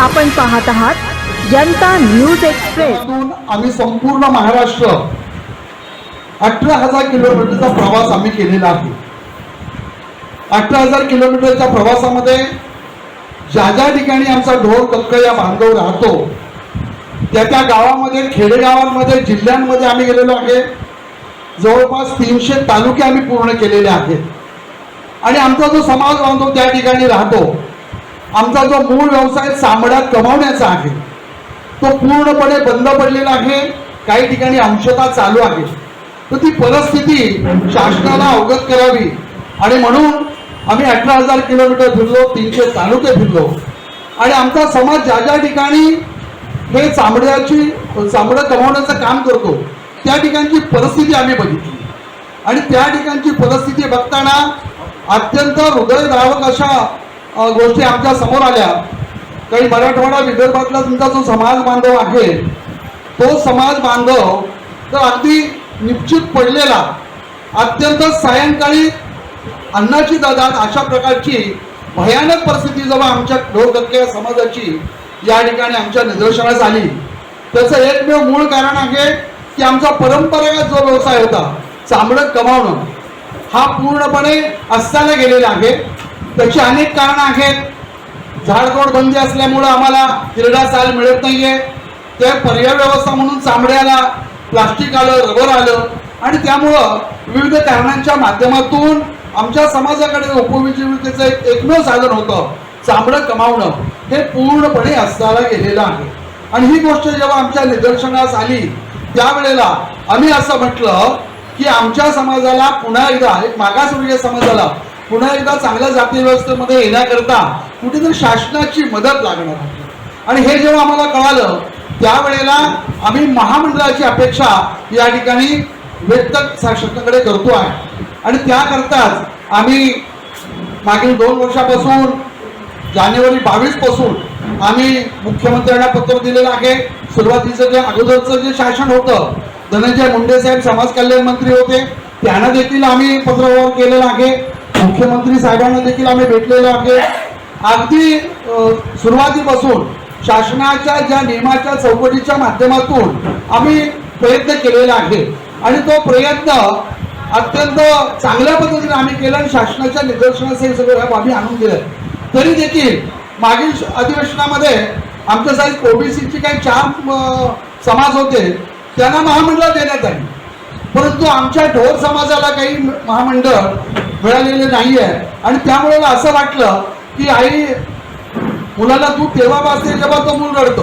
आपण पाहत आहात जनता न्यूज एक्सप्रेस. आम्ही संपूर्ण महाराष्ट्र अठरा हजार किलोमीटरचा प्रवास आम्ही केलेला आहे. अठरा हजार किलोमीटरच्या प्रवासामध्ये ज्या ज्या ठिकाणी आमचा ढोर कक्कया बांधव राहतो त्या त्या गावामध्ये खेडेगावांमध्ये जिल्ह्यांमध्ये आम्ही गेलेलो आहे. जवळपास तीनशे तालुके आम्ही पूर्ण केलेले आहेत. आणि आमचा जो समाज बांधव त्या ठिकाणी राहतो आमचा जो मूळ व्यवसाय चामड्यात कमावण्याचा आहे तो पूर्णपणे बंद पडलेला आहे. काही ठिकाणी अंशता चालू आहे. तर ती परिस्थिती शासनाला अवगत करावी. आणि म्हणून आम्ही अठरा हजार किलोमीटर फिरलो तीनशे तालुके फिरलो. आणि आमचा समाज ज्या ज्या ठिकाणी हे चामड्याची चामडं कमावण्याचं काम करतो त्या ठिकाणची परिस्थिती आम्ही बघितली. आणि त्या ठिकाणची परिस्थिती बघताना अत्यंत हृदयद्रावक अशा गोष्टी आमच्यासमोर आल्या. काही मराठवाडा विदर्भातला तुमचा जो समाज बांधव आहे तो समाज बांधव तर अगदी निश्चित पडलेला. अत्यंत सायंकाळी अन्नाची दादात अशा प्रकारची भयानक परिस्थिती जेव्हा आमच्या ढोरगक्या समाजाची या ठिकाणी आमच्या निदर्शनास आली. त्याचं एकमेव मूळ कारण आहे की आमचा परंपरागत जो व्यवसाय होता चांबडं कमावणं हा पूर्णपणे अस्ताला गेलेला आहे. त्याची अनेक कारणं आहेत. झाडतोड बंदी असल्यामुळं आम्हाला क्रीडा साल मिळत नाहीये. ते पर्याय व्यवस्था म्हणून चांबड्याला प्लास्टिक आलं रबर आलं आणि त्यामुळं विविध कारणांच्या माध्यमातून आमच्या समाजाकडे उपजीविकेचं एक एकमेव साधन होतं चामडं कमावणं. हे पूर्णपणे असताना गेलेलं आहे. आणि ही गोष्ट जेव्हा आमच्या निदर्शनास आली त्यावेळेला आम्ही असं म्हटलं की आमच्या समाजाला पुन्हा एकदा एक मागासवर्गीय समाजाला पुन्हा एकदा चांगल्या जाती व्यवस्थेमध्ये येण्याकरता कुठेतरी शासनाची मदत लागणार आहे. आणि हे जेव्हा आम्हाला कळालं त्यावेळेला आम्ही महामंडळाची अपेक्षा या ठिकाणी व्यक्त शासनाकडे करतो आहे. आणि त्याकरताच आम्ही मागील दोन वर्षापासून जानेवारी बावीसपासून आम्ही मुख्यमंत्र्यांना पत्र दिलेलं आहे. सुरुवातीचं जे अगोदरचं जे शासन होतं धनंजय मुंडे साहेब समाज कल्याण मंत्री होते त्यांना देखील आम्ही पत्रव्यवहार केलेला आहे. मुख्यमंत्री साहेबांना देखील आम्ही भेटलेलो आहे अगदी सुरुवातीपासून शासनाच्या ज्या नियमाच्या चौकटीच्या माध्यमातून आम्ही प्रयत्न केलेला आहे. आणि तो प्रयत्न अत्यंत चांगल्या पद्धतीने आम्ही केलं आणि शासनाच्या निदर्शनास हे सगळं बाबी आणून दिलं तरी देखील मागील अधिवेशनामध्ये आमच्या साईज ओबीसीचे काही चार समाज होते त्यांना महामंडळ देण्यात आली. परंतु आमच्या ढोर समाजाला काही महामंडळ मिळालेले नाही आहे आणि त्यामुळे असं वाटलं की आई मुलाला दूध तेव्हा वाचते जेव्हा तो मूल रडतो.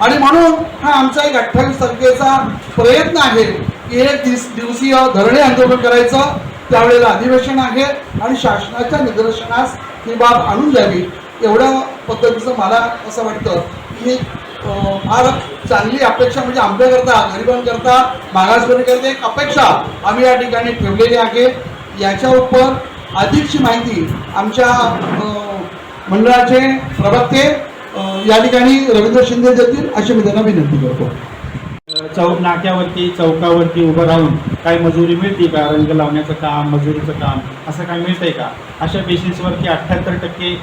आणि म्हणून हा आमचा एक अठ्ठावीस तारखेचा प्रयत्न आहे की एक दिस दिवसीय धरणे आंदोलन करायचं. त्यावेळेला अधिवेशन आहे आणि शासनाच्या निदर्शनास ही बाब आणून द्यावी. एवढ्या पद्धतीचं मला असं वाटतं की फार चांगली अपेक्षा म्हणजे आमच्याकरता गरिबांकरता मागासवर्गीकरता एक अपेक्षा आम्ही या ठिकाणी ठेवलेली आहे. याच्या उपर अधिकची माहिती आमच्या मंडळाचे प्रवक्ते या ठिकाणी रवींद्र शिंदे देतील अशी मी त्यांना विनंती करतो. चौक नाक्यावरती चौकावरती उभं राहून काही मजुरी मिळते का? रंग लावण्याचं काम मजुरीचं काम असं काय मिळतंय का? अशा बेसिसवरती अठ्ठ्याहत्तर टक्के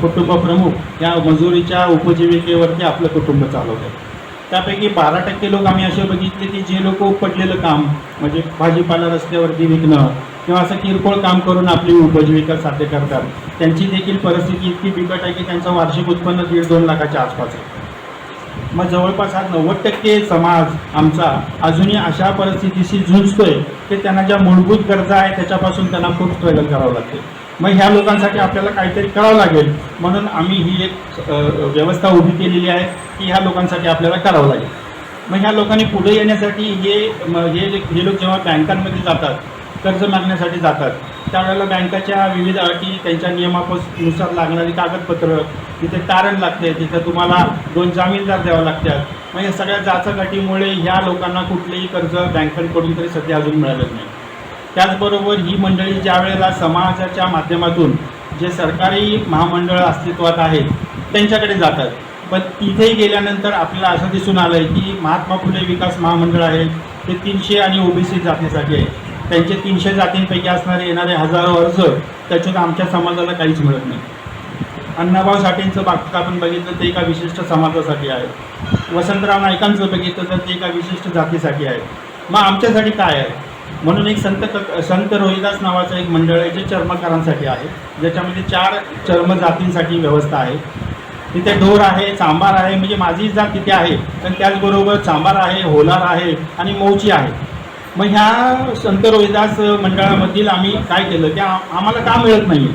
कुटुंब प्रमुख या मजुरीच्या उपजीविकेवरती आपलं कुटुंब चालवतात त्यापैकी बारा टक्के लोक आम्ही असे बघितले की जे लोक उपटलेलं काम म्हणजे भाजीपाला रस्त्यावरती विकणं किंवा असं किरकोळ काम करून आपली उपजीविका साध्य करतात. त्यांची देखील परिस्थिती इतकी बिकट आहे की त्यांचं वार्षिक उत्पन्न दीड दोन लाखाच्या आसपास आहे. मग जवळपास हा नव्वद टक्के समाज आमचा अजूनही अशा परिस्थितीशी झुंजतोय की त्यांना ज्या मूलभूत गरजा आहे त्याच्यापासून त्यांना खूप स्ट्रगल करावं लागते. मग ह्या लोकांसाठी आपल्याला काहीतरी करावं लागेल. म्हणून आम्ही ही एक व्यवस्था उभी केलेली आहे की ह्या लोकांसाठी आपल्याला करावं लागेल. मग ह्या लोकांनी पुढे येण्यासाठी हे हे जे- हे लोक जेव्हा बँकांमध्ये जातात कर्ज मागण्यासाठी जातात. त्यावेळेला बँकाच्या विविध अटी त्यांच्या नियमानुसार लागणारी कागदपत्रं तिथे तारण लागते तिथे तुम्हाला दोन जामीनदार द्यावं लागतात. मग या सगळ्या जाचकाटीमुळे ह्या लोकांना कुठलेही कर्ज बँकांकडून तरी सध्या अजून मिळालं नाही. त्याचबरोबर ही मंडळी ज्या वेळेला समाजाच्या माध्यमातून जे सरकारी महामंडळ अस्तित्वात आहेत त्यांच्याकडे जातात. पण तिथेही गेल्यानंतर आपल्याला असं दिसून आलं आहे की महात्मा फुले विकास महामंडळ आहे ते तीनशे आणि ओबीसी जातीसाठी आहे. त्यांचे तीनशे जातींपैकी असणारे येणारे हजारो अर्ज त्याच्यात आमच्या समाजाला काहीच मिळत नाही. अण्णाभाऊ साठेंचं बाबतीत आपण बघितलं ते एका विशिष्ट समाजासाठी आहे. वसंतराव नायकांचं बघितलं तर ते एका विशिष्ट जातीसाठी आहे. मग आमच्यासाठी काय आहे? म्हणून एक संत क संत रोहिदास नावाचं एक मंडळ आहे जे चर्मकारांसाठी आहे. ज्याच्यामध्ये चार चर्म जातींसाठी व्यवस्था आहे. तिथे ढोर आहे चांबार आहे म्हणजे माझी जात तिथे आहे. पण त्याचबरोबर चांबार आहे होलार आहे आणि मौची आहे. मग ह्या संत रोहिदास मंडळामधील आम्ही काय केलं? की आम्हाला का मिळत नाही?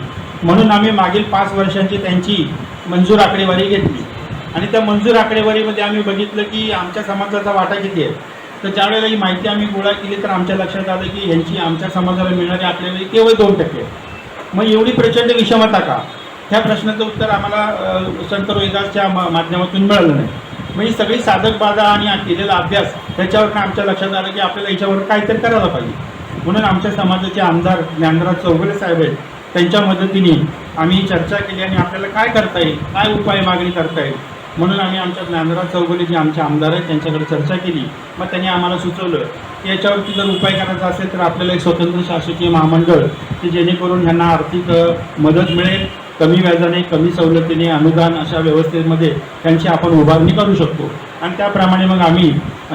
म्हणून आम्ही मागील पाच वर्षांची त्यांची मंजूर आकडेवारी घेतली. आणि त्या मंजूर आकडेवारीमध्ये आम्ही बघितलं की आमच्या समाजाचा वाटा किती आहे? तर ज्यावेळेला ही माहिती आम्ही गोळा केली तर आमच्या लक्षात आलं की ह्यांची आमच्या समाजाला मिळणारी आकडेवारी केवळ दोन टक्के मग एवढी प्रचंड विषमता का? ह्या प्रश्नाचं उत्तर आम्हाला संत रोहिदासच्या मा- माध्यमातून मिळालं नाही. मग ही सगळी साधक बाधा आणि केलेला अभ्यास त्याच्यावरनं आमच्या लक्षात आलं की आपल्याला याच्यावर काहीतरी करायला पाहिजे. म्हणून आमच्या समाजाचे आमदार ज्ञानराज चौगुले साहेब आहेत. त्यांच्या मदतीने आम्ही चर्चा केली आणि आपल्याला काय करता येईल काय उपाय मागणी करता येईल. म्हणून आम्ही आमच्या ज्ञानराज चौगुले जे आमचे आमदार आहेत त्यांच्याकडे चर्चा केली. मग त्यांनी आम्हाला सुचवलं की याच्यावरती जर उपाय करायचा असेल तर आपल्याला एक स्वतंत्र शासकीय महामंडळ की जेणेकरून ह्यांना आर्थिक मदत मिळेल. कमी व्याजाने कमी सवलतीने अनुदान अशा व्यवस्थेमध्ये त्यांची आपण उभारणी करू शकतो. आणि त्याप्रमाणे मग आम्ही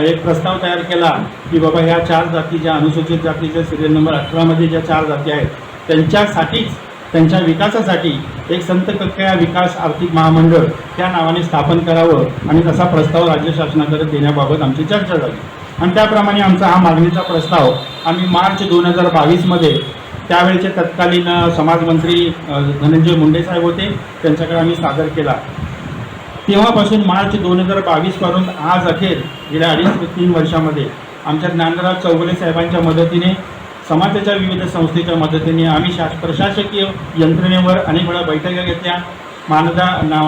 एक प्रस्ताव तयार केला की बाबा ह्या चार जाती ज्या अनुसूचित जातीच्या सिरियल नंबर अठरामध्ये ज्या चार जाती आहेत त्यांच्यासाठीच त्यांच्या विकासासाठी एक संत कक्कया विकास आर्थिक महामंडळ त्या नावाने स्थापन करावं आणि तसा प्रस्ताव राज्य शासनाकडे देण्याबाबत आमची चर्चा झाली. आणि त्याप्रमाणे आमचा हा मागणीचा प्रस्ताव आम्ही मार्च दोन हजार बावीसमध्ये त्यावेळेचे तत्कालीन समाजमंत्री धनंजय मुंडे साहेब होते. त्यांच्याकडे आम्ही सादर केला. तेव्हापासून मार्च दोन हजार बावीसपासून आज अखेर गेल्या अडीच ते तीन वर्षामध्ये आमच्या ज्ञानराज चौगुले साहेबांच्या मदतीने समाजाच्या विविध संस्थेच्या मदतीने आम्ही शास प्रशासकीय यंत्रणेवर अनेक वेळा बैठका घेतल्या. मानदा ना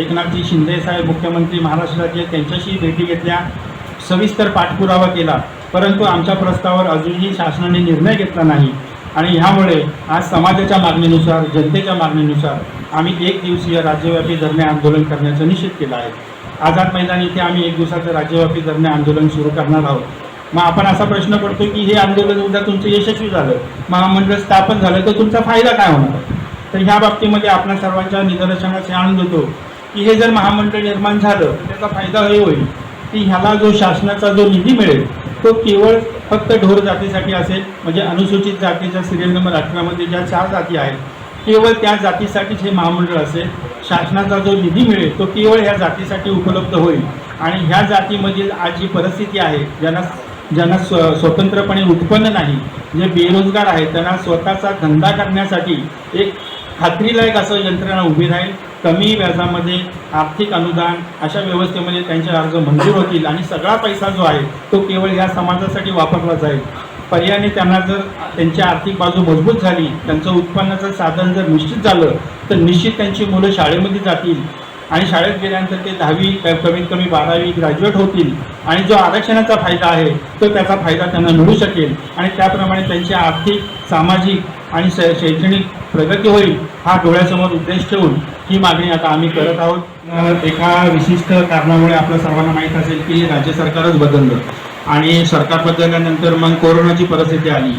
एकनाथजी शिंदे साहेब मुख्यमंत्री महाराष्ट्राचे त्यांच्याशी भेटी घेतल्या. सविस्तर पाठपुरावा केला. परंतु आमच्या प्रस्तावावर अजूनही शासनाने निर्णय घेतला नाही. आणि ह्यामुळे आज समाजाच्या मागणीनुसार जनतेच्या मागणीनुसार आम्ही एक दिवसीय राज्यव्यापी धरणे आंदोलन करण्याचा निश्चित केलं आहे. आझाद मैदान इथे आम्ही एक दिवसाचं राज्यव्यापी धरणे आंदोलन सुरू करणार आहोत. मग आपण असा प्रश्न पडतो की हे आंदोलन उद्या तुमचं यशस्वी झालं. महामंडळ स्थापन झालं तर तुमचा फायदा काय होणार? तर ह्या बाबतीमध्ये आपल्या सर्वांच्या निदर्शनास आणून देतो की हे जर महामंडळ निर्माण झालं त्याचा फायदा हे होईल. की ह्याला जो शासनाचा जो निधी मिळेल तो केवळ फक्त ढोर जातीसाठी असेल म्हणजे अनुसूचित जातीच्या सिरियल नंबर अठरामध्ये ज्या चार जाती आहेत केवळ त्या जातीसाठीच हे महामंडळ असेल शासनाचा जो निधी मिळेल तो केवळ ह्या जातीसाठी उपलब्ध होईल. आणि ह्या जातीमधील आज जी परिस्थिती आहे ज्यांना ज्यांना स्व स्वतंत्रपणे उत्पन्न नाही जे बेरोजगार आहेत त्यांना स्वतःचा धंदा करण्यासाठी एक खात्रीलायक असं यंत्रणा उभी राहील कमी व्याजामध्ये आर्थिक अनुदान अशा व्यवस्थेमध्ये त्यांचे अर्ज मंजूर होतील आणि सगळा पैसा जो आहे तो केवळ या समाजासाठी वापरला जाईल. पर्यायाने त्यांना जर त्यांची आर्थिक बाजू मजबूत झाली त्यांचं उत्पन्नाचं साधन जर निश्चित झालं तर निश्चित त्यांची मुलं शाळेमध्ये जातील. आणि शाळेत गेल्यानंतर ते दहावी कमीत कमी बारावी ग्रॅज्युएट होतील. आणि जो आरक्षणाचा फायदा आहे तो त्याचा फायदा त्यांना मिळू शकेल. आणि त्याप्रमाणे त्यांची आर्थिक सामाजिक आणि शै शैक्षणिक प्रगती होईल हा डोळ्यासमोर उद्देश ठेवून ही मागणी आता आम्ही करत आहोत. एका विशिष्ट कारणामुळे आपल्या सर्वांना माहीत असेल की राज्य सरकारच बदललं. आणि सरकार बदलल्यानंतर मग कोरोनाची परिस्थिती आली.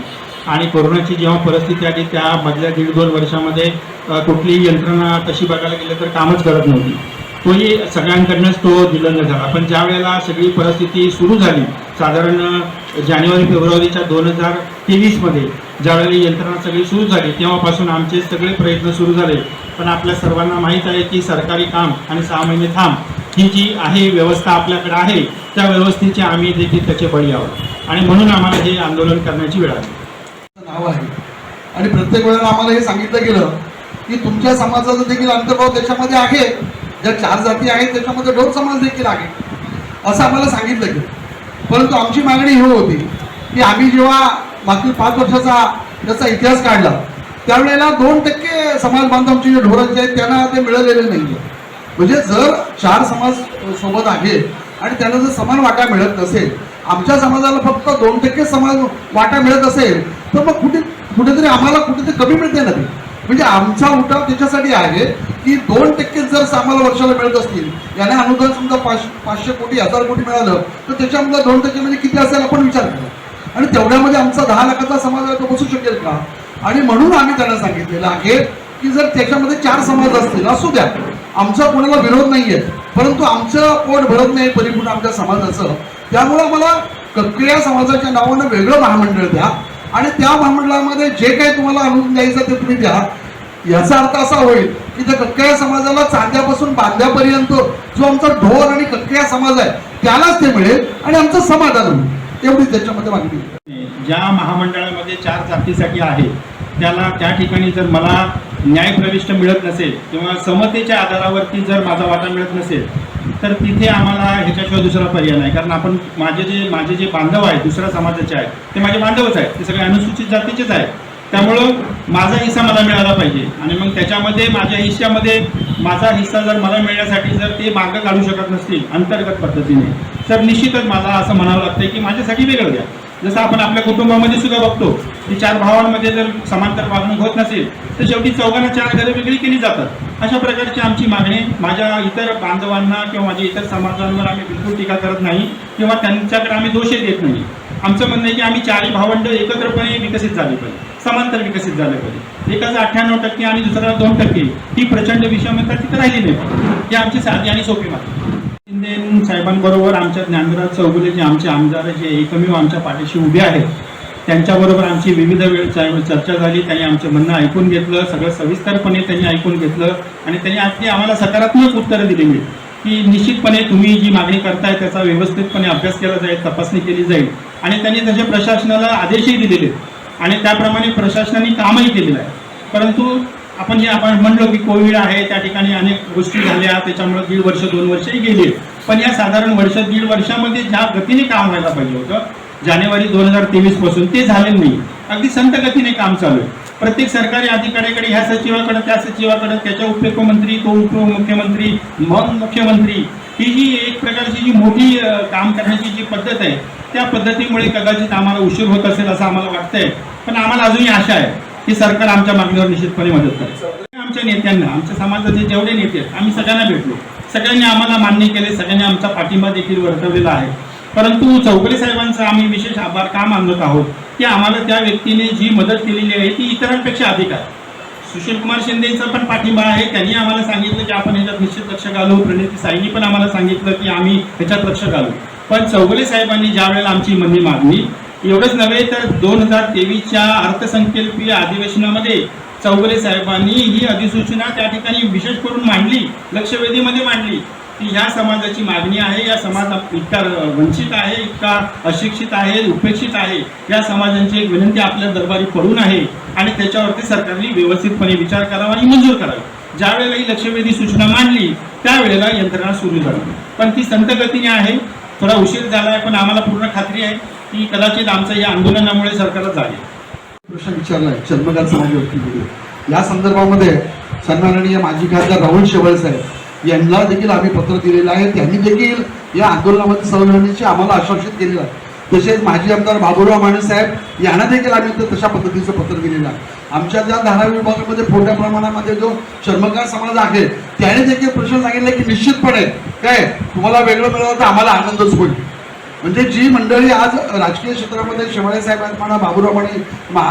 आणि कोरोनाची जेव्हा परिस्थिती आली त्यामधल्या दीड दोन वर्षामध्ये कुठलीही यंत्रणा तशी बघायला गेलं तर कामच करत नव्हती. तोही सगळ्यांकडनंच तो दिलंग झाला. पण ज्या वेळेला सगळी परिस्थिती सुरू झाली साधारण जानेवारी फेब्रुवारीच्या दोन हजार तेवीसमध्ये ज्यावेळेला यंत्रणा सगळी सुरू झाली तेव्हापासून आमचे सगळे प्रयत्न सुरू झाले. पण आपल्या सर्वांना माहीत आहे की सरकारी काम आणि सहा महिने थांब ही जी आहे व्यवस्था आपल्याकडे आहे त्या व्यवस्थेचे आम्ही देखील त्याचे बळी आहोत. आणि म्हणून आम्हाला हे आंदोलन करण्याची वेळ आली. नाव आहे. आणि प्रत्येक वेळेला आम्हाला हे सांगितलं गेलं की तुमच्या समाजाचा देखील अंतर्भाव त्याच्यामध्ये आहे. ज्या चार जाती आहेत त्याच्यामध्ये डोर समाज देखील आहे असं आम्हाला सांगितलं गेलं. परंतु आमची मागणी ही होती की आम्ही जेव्हा मागील पाच वर्षाचा त्याचा इतिहास काढला त्यावेळेला दोन टक्के समाज बांधवांची जे ढोरांचे आहेत त्यांना ते मिळालेले नाही म्हणजे जर चार समाज सोबत आहे आणि त्यांना जर समान वाटा मिळत नसेल आमच्या समाजाला फक्त दोन टक्के समाज वाटा मिळत असेल तर मग कुठे कुठेतरी आम्हाला कुठेतरी कमी मिळते ना ते. म्हणजे आमचा उठाव त्याच्यासाठी आहे की दोन टक्के जर आम्हाला वर्षाला मिळत असतील याने अनुदान समजा पाचशे पाचशे कोटी हजार कोटी मिळालं तर त्याच्यामध्ये दोन टक्के म्हणजे किती असेल आपण विचार करा आणि तेवढ्यामध्ये आमचा दहा लाखाचा समाज आहे तो बसू शकेल का? आणि म्हणून आम्ही त्यांना सांगितलेलं आहे की जर त्याच्यामध्ये चार समाज असतील असू द्या. आमचा कोणाला विरोध नाहीये परंतु आमचं पोट भरत नाही परिपूर्ण आमच्या समाजाचं त्यामुळं मला कक्रिया समाजाच्या नावानं वेगळं महामंडळ द्या. आणि त्या महामंडळामध्ये जे काही तुम्हाला अनुदान द्यायचं ते तुम्ही द्या याचा अर्थ असा होईल की त्या कक्कया समाजाला चांद्यापासून बांध्यापर्यंत जो आमचा ढोर आणि कक्कया समाज आहे त्यालाच ते मिळेल आणि आमचं समाधान होईल. एवढी त्याच्यामध्ये मागणी ज्या महामंडळामध्ये चार जातीसाठी आहे त्याला त्या ठिकाणी जर मला न्याय प्रविष्ट मिळत नसेल किंवा समतेच्या आधारावरती जर माझा वाटा मिळत नसेल तर तिथे आम्हाला ह्याच्याशिवाय दुसरा पर्याय नाही. कारण आपण माझे जे माझे जे बांधव आहेत दुसऱ्या समाजाचे आहेत ते माझे बांधवच आहेत. ते सगळे अनुसूचित जातीचेच आहेत. त्यामुळं माझा हिस्सा मला मिळाला पाहिजे. आणि मग त्याच्यामध्ये माझ्या हिश्श्यामध्ये माझा हिस्सा जर मला मिळण्यासाठी जर ते मागं काढू शकत नसतील अंतर्गत पद्धतीने तर निश्चितच मला असं म्हणावं लागतं की माझ्यासाठी वेगळं द्या. जसं आपण आपल्या कुटुंबामध्ये सुद्धा बघतो की चार भावांमध्ये जर समांतर वागणूक होत नसेल तर शेवटी चौघांना चार घरं वेगळी केली जातात. अशा प्रकारची आमची मागणी माझ्या इतर बांधवांना किंवा माझ्या इतर समाजांवर आम्ही बिलकुल टीका करत नाही किंवा त्यांच्याकडे आम्ही दोषही देत नाही. आमचं म्हणणं आहे की आम्ही चारही भावंड एकत्रपणे विकसित झाले पाहिजे समांतर विकसित झाले पाहिजे. एकाचं अठ्ठ्याण्णव टक्के आणि दुसऱ्याला दोन टक्के ही प्रचंड विषमता तिथं राहिली नाही. ही आमची साधी आणि सोपी मागणी. साहेबांबरोबर आमच्या ज्ञानराज चौगुले जे आमचे आमदार जे एकमेव आमच्या पाठीशी उभे आहेत त्यांच्याबरोबर आमची विविध वेळ चर्चा झाली. त्यांनी आमचं म्हणणं ऐकून घेतलं सगळं सविस्तरपणे त्यांनी ऐकून घेतलं आणि त्यांनी आपली आम्हाला सकारात्मक उत्तरं दिली दिलेली की निश्चितपणे तुम्ही जी मागणी करताय त्याचा व्यवस्थितपणे अभ्यास केला जाईल तपासणी केली जाईल. आणि त्यांनी तसे प्रशासनाला आदेशही दिलेले आणि त्याप्रमाणे प्रशासनाने कामही केलेलं आहे. परंतु आपण जे आपण म्हणलो की कोविड आहे त्या ठिकाणी अनेक गोष्टी झाल्या त्याच्यामुळे दीड वर्ष दोन वर्षही गेली. पण या साधारण वर्ष दीड वर्षामध्ये ज्या गतीने काम व्हायला पाहिजे होतं जानेवारी दोन हजार तेवीसपासून ते झालेलं नाही. अगदी संत गतीने काम चालू आहे. प्रत्येक सरकारी अधिकाऱ्याकडे ह्या सचिवाकडे त्या सचिवाकडे त्याच्या उपमुख्यमंत्री तो उपमुख्यमंत्री मग मुख्यमंत्री ही जी एक प्रकारची जी मोठी काम करण्याची जी पद्धत आहे त्या पद्धतीमुळे कदाचित आम्हाला उशीर होत असेल असं आम्हाला वाटतंय. पण आम्हाला अजूनही आशा आहे. की सरकार आमच्या मागणीवर निश्चितपणे मदत करेल. आमच्या नेत्यांना आमच्या समाजाचे जेवढे नेते आहेत आम्ही सगळ्यांना भेटलो. सगळ्यांनी आम्हाला मान्य केले सगळ्यांनी आमचा पाठिंबा देखील वर्तवलेला आहे. परंतु चौगले साहेबांचा आम्ही विशेष आभार का मानत आहोत? की आम्हाला त्या व्यक्तीने जी मदत केलेली आहे ती इतरांपेक्षा अधिक आहे. सुशील कुमार शिंदेचा पण पाठिंबा आहे. त्यांनी आम्हाला सांगितलं की आपण ह्याच्यात निश्चित लक्ष घालू. प्रणिती साईंनी पण आम्हाला सांगितलं की आम्ही ह्याच्यात लक्ष घालू. पण चौगले साहेबांनी ज्या वेळेला आमची मंदी मागणी एवढंच नव्हे तर दोन हजार तेवीसच्या अर्थसंकल्पीय अधिवेशनामध्ये चौगले साहेबांनी ही अधिसूचना त्या ठिकाणी विशेष करून मांडली लक्षवेधीमध्ये मांडली. की ह्या समाजाची मागणी आहे या समाज इतका वंचित आहे इतका अशिक्षित आहे उपेक्षित आहे. या समाजांची एक विनंती आपल्या दरबारी पडून आहे आणि त्याच्यावरती सरकारने व्यवस्थितपणे विचार करावा आणि मंजूर करावी. ज्यावेळेला ही लक्षवेधी सूचना मांडली त्यावेळेला यंत्रणा सुरू झाली. पण ती संत गतीने आहे थोडा उशीर झाला आहे पण आम्हाला पूर्ण खात्री आहे. ती कदाचित आमचं या आंदोलनामुळे सरकारला झाली. प्रश्न विचारलाय चर्मकार समाजावरती व्हिडिओ या संदर्भामध्ये सन्माननीय माजी खासदार राहुल शेवळ साहेब यांना देखील आम्ही पत्र दिलेलं आहे. त्यांनी देखील या आंदोलनामध्ये सहभागाची आम्हाला आश्वासित केलेलं आहे. तसेच माजी आमदार बाबुराव माने साहेब यांना देखील आम्ही तशा पद्धतीचं पत्र दिलेलं आहे. आमच्या ज्या धारावी विभागामध्ये मोठ्या प्रमाणामध्ये जो चर्मकार समाज आहे त्याने देखील प्रश्न सांगितले की निश्चितपणे काय तुम्हाला वेगळं मिळालं तर आम्हाला आनंदच होईल. म्हणजे जी मंडळी आज राजकीय क्षेत्रामध्ये शेवाळे साहेब म्हणा बाबूराव म्हणे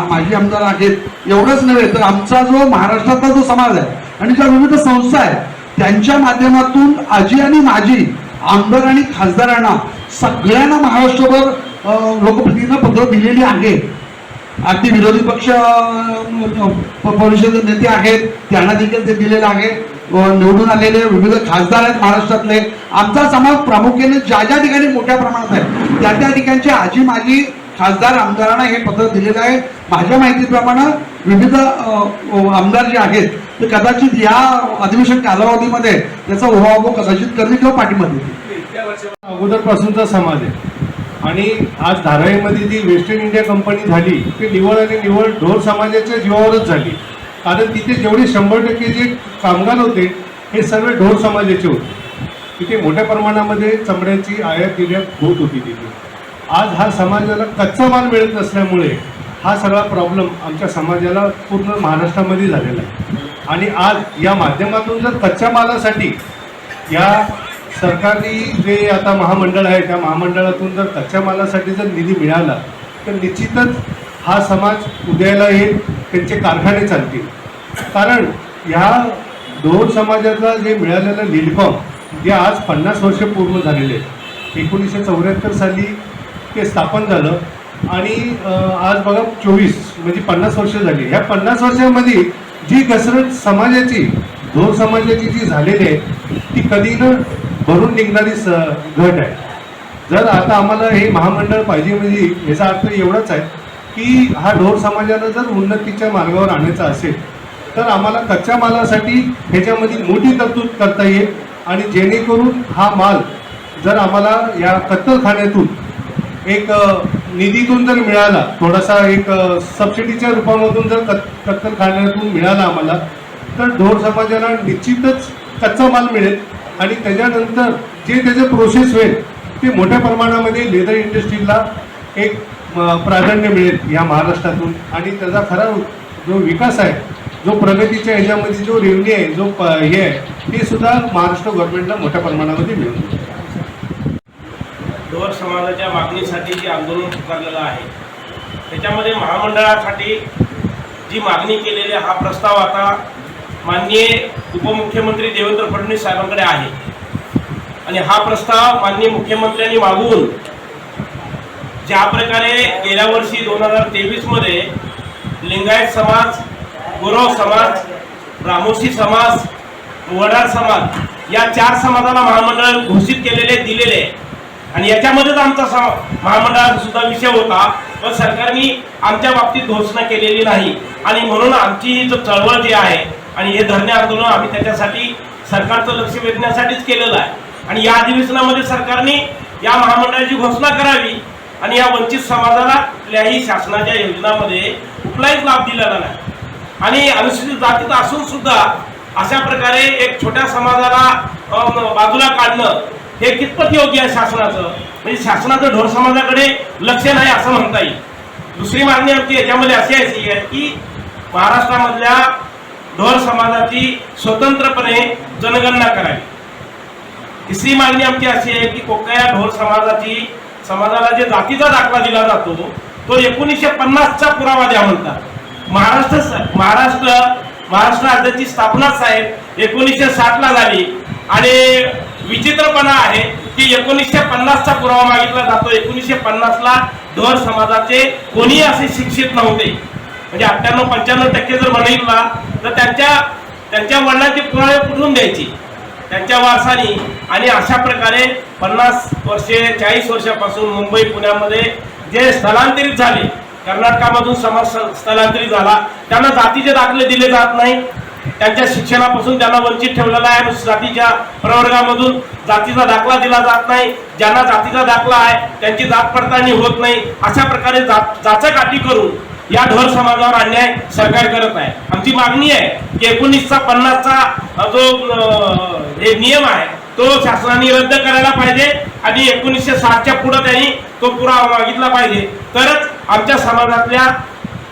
माजी आमदार आहेत एवढंच नव्हे तर आमचा जो महाराष्ट्रातला जो समाज आहे आणि ज्या विविध संस्था आहेत त्यांच्या माध्यमातून आजी आणि माजी आमदार आणि खासदारांना सगळ्यांना महाराष्ट्रभर लोकप्रतिनिधींना पत्र दिलेली आहे अगदी विरोधी पक्ष परिषद नेते आहेत त्यांना देखील ते दिलेलं आहे. निवडून आलेले विविध खासदार आहेत महाराष्ट्रातले. आमचा समाज प्रामुख्याने ज्या ज्या ठिकाणी मोठ्या प्रमाणात आहे त्या त्या ठिकाणचे आजी माजी खासदार आमदारांना हे पत्र दिलेलं आहे. माझ्या माहितीप्रमाणे विविध आमदार जे आहेत ते कदाचित या अधिवेशन कालावधीमध्ये त्याचा उहापोह कदाचित करतील किंवा पाठिंबा देतील अगोदरपासूनचा समाज आहे. आणि आज धारावीमध्ये जी वेस्टर्न इंडिया कंपनी झाली ती निवड आणि निवड ढोर समाजाच्या जीवावरच झाली. कारण तिथे जेवढे शंभर टक्के जे कामगार होते हे सर्व ढोर समाजाचे होते. तिथे मोठ्या प्रमाणामध्ये चमड्याची आयात निर्यात होत होती तिथे. आज हा समाजाला कच्चा माल मिळत नसल्यामुळे हा सगळा प्रॉब्लेम आमच्या समाजाला पूर्ण महाराष्ट्रामध्ये झालेला आहे. आणि आज या माध्यमातून जर कच्च्या मालासाठी या सरकारी जे आता महामंडळ आहे त्या महामंडळातून जर कच्च्या मालासाठी जर निधी मिळाला तर निश्चितच हा समाज उद्याला येईल त्यांचे कारखाने चालतील. कारण ह्या दोन समाजाचा जे मिळालेलं लीडकॉम जे आज पन्नास वर्ष पूर्ण झालेले आहेत. एकोणीसशे चौऱ्याहत्तर साली ते स्थापन झालं आणि आज बघा चोवीस म्हणजे पन्नास वर्ष झाली. ह्या पन्नास वर्षामध्ये जी घसरत समाजाची दोन समाजाची जी झालेली आहे ती कधी न भरून निघणारी स घट आहे. जर आता आम्हाला हे महामंडळ पाहिजे म्हणजे याचा अर्थ एवढाच आहे की हा ढोर समाजाला जर उन्नतीच्या मार्गावर आणायचा असेल तर आम्हाला कच्च्या मालासाठी ह्याच्यामध्ये मोठी तरतूद करता येईल आणि जेणेकरून हा माल जर आम्हाला या कत्तलखान्यातून एक निधीतून जर मिळाला थोडासा एक सबसिडीच्या रूपामधून जर कत् कत्तलखान्यातून मिळाला आम्हाला तर ढोर समाजाला निश्चितच कच्चा माल मिळेल आणि त्याच्यानंतर जे त्याचं प्रोसेस होईल ते मोठ्या प्रमाणामध्ये लेदर इंडस्ट्रीला एक प्राधान्य मिळेल या महाराष्ट्रातून आणि त्याचा खरा जो विकास आहे जो प्रगतीच्या ह्याच्यामध्ये जो रेवणी आहे जो प- हे आहे ते सुद्धा महाराष्ट्र गव्हर्नमेंटला मोठ्या प्रमाणामध्ये मिळून जाईल. समाजाच्या मागणीसाठी जे आंदोलन पुकारलेलं आहे त्याच्यामध्ये महामंडळासाठी जी मागणी केलेली आहे, हा प्रस्ताव आता माननीय उपमुख्यमंत्री देवेंद्र फडणवीस साहेबांकडे आहे आणि हा प्रस्ताव माननीय मुख्यमंत्र्यांनी मागून ज्या प्रकारे गेल्या वर्षी दोन हजार तेवीसमध्ये लिंगायत समाज गुरव समाज रामोशी समाज वडार समाज या चार समाजाला महामंडळ घोषित केलेले दिलेले. आहे. आणि याच्यामध्येच आमचा सम- महामंडळाचा सुद्धा विषय होता. पण सरकारने आमच्या बाबतीत घोषणा केलेली नाही. आणि म्हणून आमची ही जो चळवळ जी आहे आणि हे धरणे आंदोलन आम्ही त्याच्यासाठी सरकारचं लक्ष वेधण्यासाठीच केलेलं आहे. आणि या अधिवेशनामध्ये सरकारने या महामंडळाची घोषणा करावी आणि या वंचित समाजाला कुठल्याही शासनाच्या योजनामध्ये कुठलाही लाभ दिलेला नाही. आणि अनुसूचित जातीत असून सुद्धा अशा प्रकारे एक छोट्या समाजाला बाजूला काढणं हे कितपत योग्य आहे शासनाचं? म्हणजे शासनाचं ढोर समाजाकडे लक्ष नाही असं म्हणता येईल. दुसरी मागणी आमची याच्यामध्ये अशी अशी आहे की महाराष्ट्रामधल्या ढोर समाजाची स्वतंत्रपणे जनगणना करावी. तिसरी मागणी आमची अशी आहे की कोकया ढोर समाजाची समाजाला जे जातीचा दाखला दिला जातो तो एकोणीसशे पन्नासचा पुरावा द्या म्हणतात. महाराष्ट्र महाराष्ट्र महाराष्ट्र राज्याची स्थापना साहेब एकोणीसशे साठला झाली. आणि विचित्रपणा आहे की एकोणीसशे पन्नासचा पुरावा मागितला जातो. एकोणीसशे पन्नासला धर समाजाचे कोणीही असे शिक्षित नव्हते. म्हणजे अठ्ठ्याण्णव पंच्याण्णव टक्के जर म्हणला तर त्यांच्या त्यांच्या वडिलांचे पुरावे कुठून द्यायची? त्यांच्या वारसानी आणि अशा प्रकारे पन्नास वर्षे चाळीस वर्षापासून मुंबई पुण्यामध्ये जे स्थलांतरित झाले कर्नाटकामधून समाज स्थलांतरित झाला त्यांना जातीचे दाखले दिले जात नाही. त्यांच्या शिक्षणापासून त्यांना वंचित ठेवलेला आहे. जातीच्या प्रवर्गामधून जातीचा दाखला दिला जात नाही. ज्यांना जातीचा दाखला आहे त्यांची जात पडताळणी होत नाही. अशा प्रकारे जात जाचकाठी करून या ढोर समाजावर अन्याय सरकार करत आहे. आमची मागणी आहे की एकोणीसचा पन्नासचा जो हे नियम आहे. तो शासनाने रद्द करायला पाहिजे आणि एकोणीसशे साठच्या पुढे त्यांनी तो पुरावा मागितला पाहिजे. तरच आमच्या समाजातल्या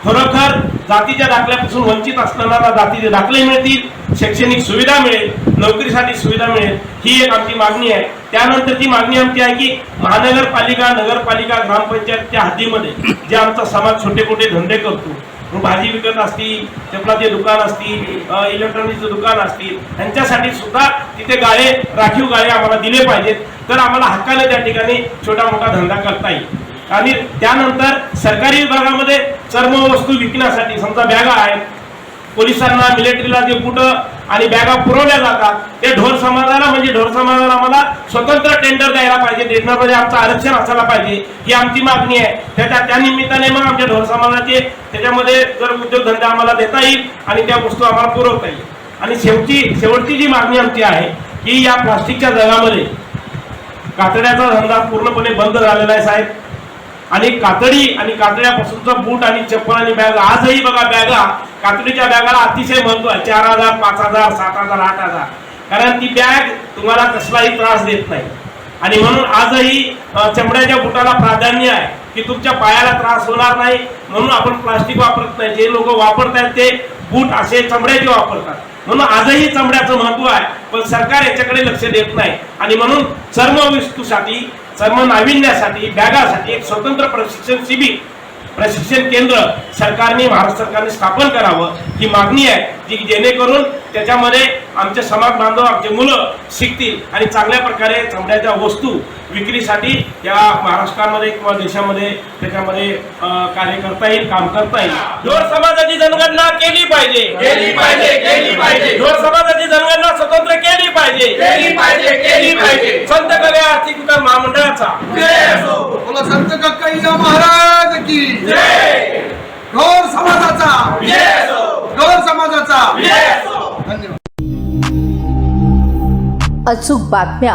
खरोखर जातीच्या दाखल्यापासून वंचित असणाऱ्या जातीचे दाखले मिळतील शैक्षणिक सुविधा मिळेल नोकरीसाठी सुविधा मिळेल ही एक आमची मागणी आहे. त्यानंतर ती मागणी आमची आहे की महानगरपालिका नगरपालिका ग्रामपंचायतच्या हद्दीमध्ये जे आमचा समाज छोटे मोठे धंदे करतो मग भाजी विकत असतील चपलाचे दुकान असतील इलेक्ट्रॉनिक्सचे इलेक्ट्रॉनिकचे दुकान असतील त्यांच्यासाठी सुद्धा तिथे गाळे राखीव गाळे आम्हाला दिले पाहिजेत. तर आम्हाला हक्काने त्या ठिकाणी छोटा मोठा धंदा करता येईल. आणि त्यानंतर सरकारी विभागामध्ये चर्म वस्तू विकण्यासाठी समजा बॅगा आहेत पोलिसांना मिलिटरीला जे कुठं आणि बॅगा पुरवल्या जातात. ते ढोर समाजाला म्हणजे ढोर समाजाला आम्हाला स्वतंत्र टेंडर द्यायला पाहिजे. टेंडरमध्ये आमचं आरक्षण असायला पाहिजे. ही आमची मागणी आहे. त्याच्या त्या निमित्ताने मग आमच्या ढोर समाजाचे त्याच्यामध्ये जर उद्योगधंदा आम्हाला देता येईल आणि त्या वस्तू आम्हाला पुरवता येईल. आणि शेवटी शेवटची जी मागणी आमची आहे की या प्लास्टिकच्या जगामध्ये कातड्याचा धंदा पूर्णपणे बंद झालेला आहे साहेब. आणि कातडी आणि कातड्यापासूनचा बूट आणि चप्पल आणि बॅग. आजही बघा बॅगा कातडीच्या बॅगाला अतिशय महत्त्व आहे. चार हजार पाच हजार सात हजार आठ हजार. कारण ती बॅग तुम्हाला कसलाही त्रास देत नाही. आणि म्हणून आजही चमड्याच्या बुटाला प्राधान्य आहे की तुमच्या पायाला त्रास होणार नाही. म्हणून आपण प्लास्टिक वापरत नाही. जे लोक वापरतात ते बूट असे चमड्याचे वापरतात. म्हणून आजही चमड्याचं महत्त्व आहे. पण सरकार याच्याकडे लक्ष देत नाही. आणि म्हणून सर्व वस्तूसाठी चर्म नाविन्यासाठी बॅगासाठी एक स्वतंत्र प्रशिक्षण शिबिर प्रशिक्षण केंद्र सरकारने महाराष्ट्र सरकारने स्थापन करावं ही मागणी आहे जी जेणेकरून त्याच्यामध्ये आमचे समाज बांधव आमचे मुलं शिकतील आणि चांगल्या प्रकारे चमड्याच्या वस्तू विक्रीसाठी या महाराष्ट्रामध्ये किंवा देशामध्ये त्याच्यामध्ये कार्य करता येईल काम करता येईल ढोर समाजाची जनगणना केली पाहिजे केली पाहिजे, केली पाहिजे. ढोर समाजाची जनगणना स्वतंत्र केली पाहिजे केली पाहिजे, केली पाहिजे. संत कल्या आर्थिक विकास महामंडळाचा संत कक्कैया महाराज की जय. गौर समाजाचा. गौर समाजाचा. धन्यवाद अचूक बातम्या